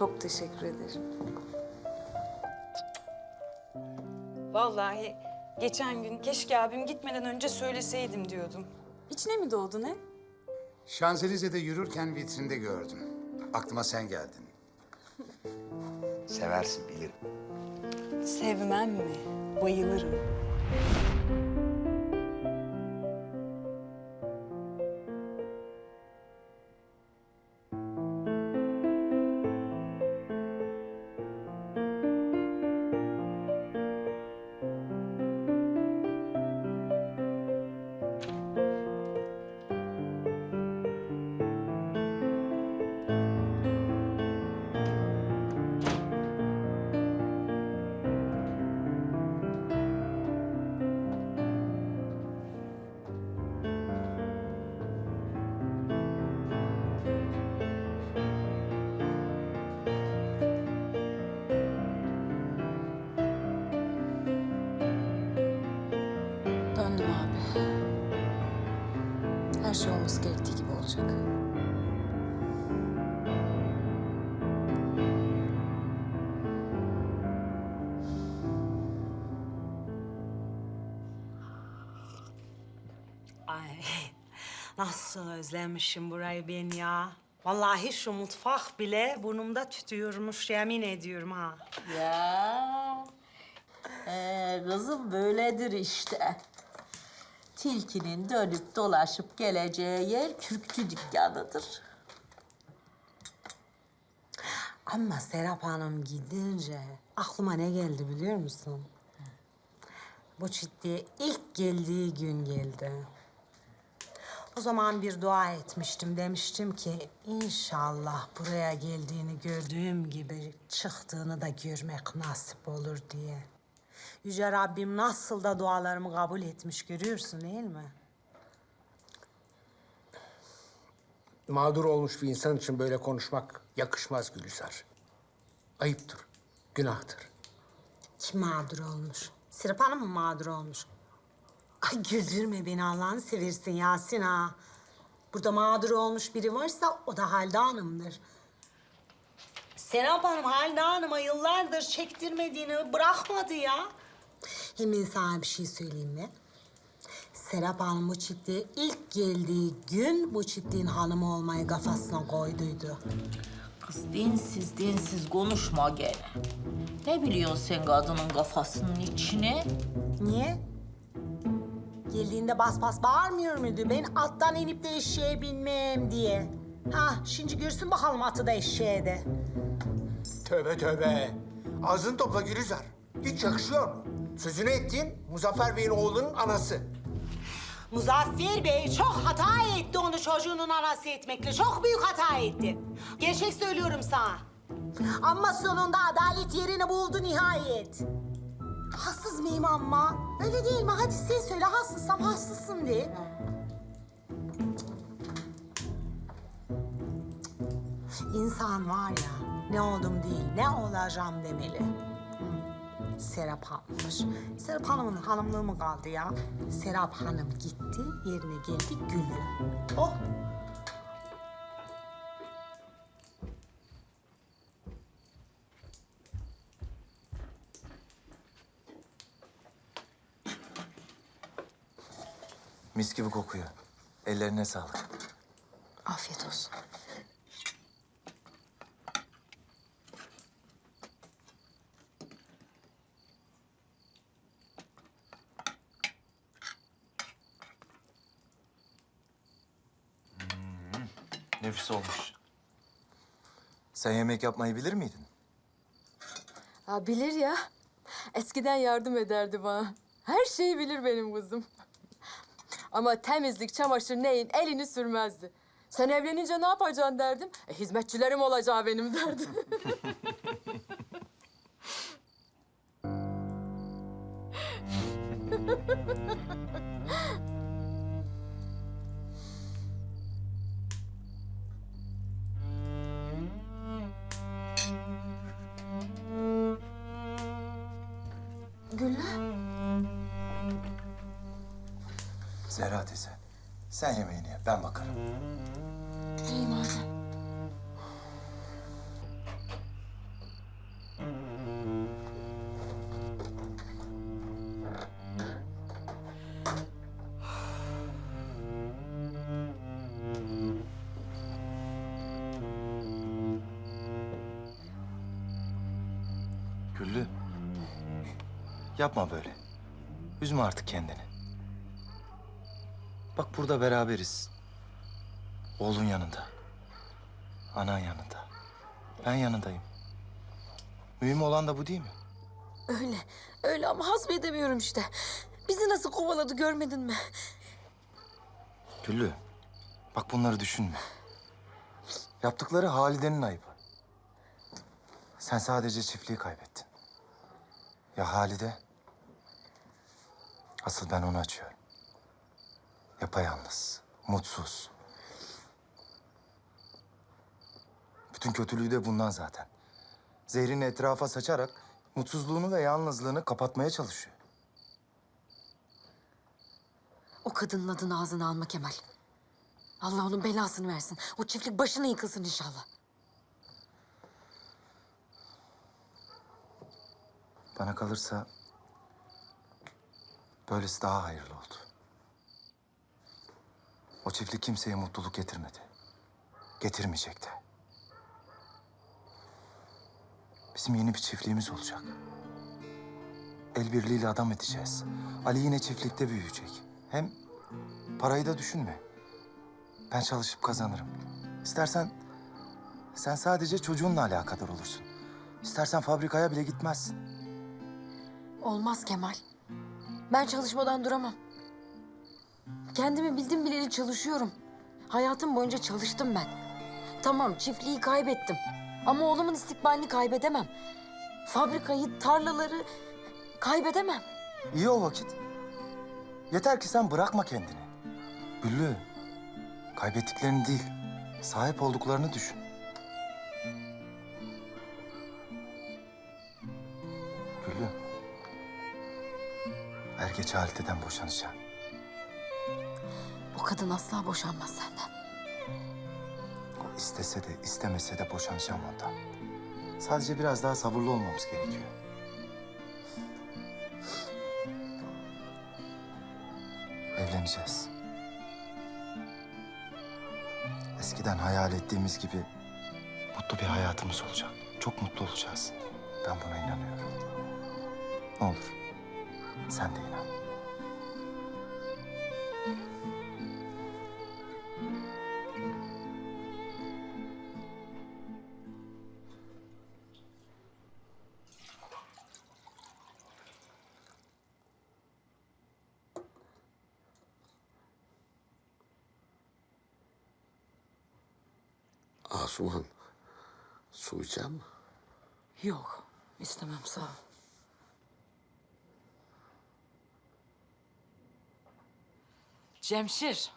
çok teşekkür ederim. Vallahi geçen gün keşke abim gitmeden önce söyleseydim diyordum. İçine mi doğdu ne? Şanzelize'de yürürken vitrinde gördüm. Aklıma sen geldin. Seversin bilirim. Sevmem mi? Bayılırım. Her şey olması gerektiği gibi olacak. Ay nasıl özlemişim burayı ben ya. Vallahi şu mutfak bile burnumda tütüyormuş yemin ediyorum ha. Ya. Ee, kızım böyledir işte. Tilkinin dönüp dolaşıp geleceği yer kürkçü dükkanıdır. Ama Serap Hanım gidince aklıma ne geldi biliyor musun? Bu ciddiye ilk geldiği gün geldi. O zaman bir dua etmiştim. Demiştim ki inşallah buraya geldiğini gördüğüm gibi çıktığını da görmek nasip olur diye. Yüce Rabbim nasıl da dualarımı kabul etmiş görüyorsun değil mi? Mağdur olmuş bir insan için böyle konuşmak yakışmaz Gülizar. Ayıptır, günahtır. Kim mağdur olmuş? Serap Hanım mı mağdur olmuş? Ay güldürme beni Allah'ını seversin Yasin ha. Burada mağdur olmuş biri varsa o da Halide Hanım'dır. Serap Hanım Halide Hanım'a yıllardır çektirmediğini bırakmadı ya. Hemen sana bir şey söyleyeyim mi? Serap Hanım bu çiftliğe ilk geldiği gün bu çiftliğin hanımı olmayı kafasına koyduydu. Kız dinsiz dinsiz konuşma gene. Ne biliyorsun sen kadının kafasının içine? Niye? Geldiğinde bas bas bağırmıyor muydu? Ben attan inip de eşeğe binmem diye. Ha, şimdi görsün bakalım atı da eşeğe de. Tövbe tövbe. Ağzını topla Gülizar. Hiç yakışıyor mu? Sözünü ettiğin Muzaffer Bey'in oğlunun anası. Muzaffer Bey çok hata etti onu çocuğunun anası etmekle. Çok büyük hata etti. Gerçek söylüyorum sana. Ama sonunda adalet yerini buldu nihayet. Haksız mıyım ama? Öyle değil mi? Hadi sen söyle haksızsam haksızsın de. İnsan var ya, ne oldum değil, ne olacağım demeli. Serap Hanım'mış. Serap Hanım'ın hanımlığı mı kaldı ya? Serap Hanım gitti, yerine geldi Güllü. Oh! Mis gibi kokuyor. Ellerine sağlık. Afiyet olsun. Nefis olmuş. Sen yemek yapmayı bilir miydin? Ha, bilir ya. Eskiden yardım ederdi bana. Her şeyi bilir benim kızım. Ama temizlik, çamaşır neyin elini sürmezdi. Sen evlenince ne yapacaksın derdim. E, hizmetçilerim olacağı benim derdi. Güller? Zehra teyze, sen yemeğini ye, ben bakarım. İyi madem. Güllü. Yapma böyle. Üzme artık kendini. Bak burada beraberiz. Oğlun yanında. Anan yanında. Ben yanındayım. Mühim olan da bu değil mi? Öyle, öyle ama hazmedemiyorum işte. Bizi nasıl kovaladı görmedin mi? Güllü. Bak bunları düşünme. Yaptıkları Halide'nin ayıbı. Sen sadece çiftliği kaybettin. Ya Halide? Asıl ben onu açıyorum. Yapayalnız, mutsuz. Bütün kötülüğü de bundan zaten. Zehrini etrafa saçarak mutsuzluğunu ve yalnızlığını kapatmaya çalışıyor. O kadının adını ağzına alma Kemal. Allah onun belasını versin. O çiftlik başına yıkılsın inşallah. Bana kalırsa böylesi daha hayırlı oldu. O çiftlik kimseye mutluluk getirmedi. Getirmeyecek de. Bizim yeni bir çiftliğimiz olacak. El birliğiyle adam edeceğiz. Ali yine çiftlikte büyüyecek. Hem parayı da düşünme. Ben çalışıp kazanırım. İstersen sen sadece çocuğunla alakadar olursun. İstersen fabrikaya bile gitmezsin. Olmaz Kemal. Ben çalışmadan duramam. Kendimi bildim bileli çalışıyorum. Hayatım boyunca çalıştım ben. Tamam çiftliği kaybettim. Ama oğlumun istikbalini kaybedemem. Fabrikayı, tarlaları kaybedemem. İyi o vakit. Yeter ki sen bırakma kendini. Güllü, kaybettiklerini değil, sahip olduklarını düşün. Er geç Halide'den boşanacağım. O kadın asla boşanmaz senden. O istese de istemese de boşanacağım ondan. Sadece biraz daha sabırlı olmamız gerekiyor. Evleneceğiz. Eskiden hayal ettiğimiz gibi mutlu bir hayatımız olacak. Çok mutlu olacağız. Ben buna inanıyorum. Ne olur sen de inan. Asuman, su içer mi? Yok, istemem sağ ol. Cemşir.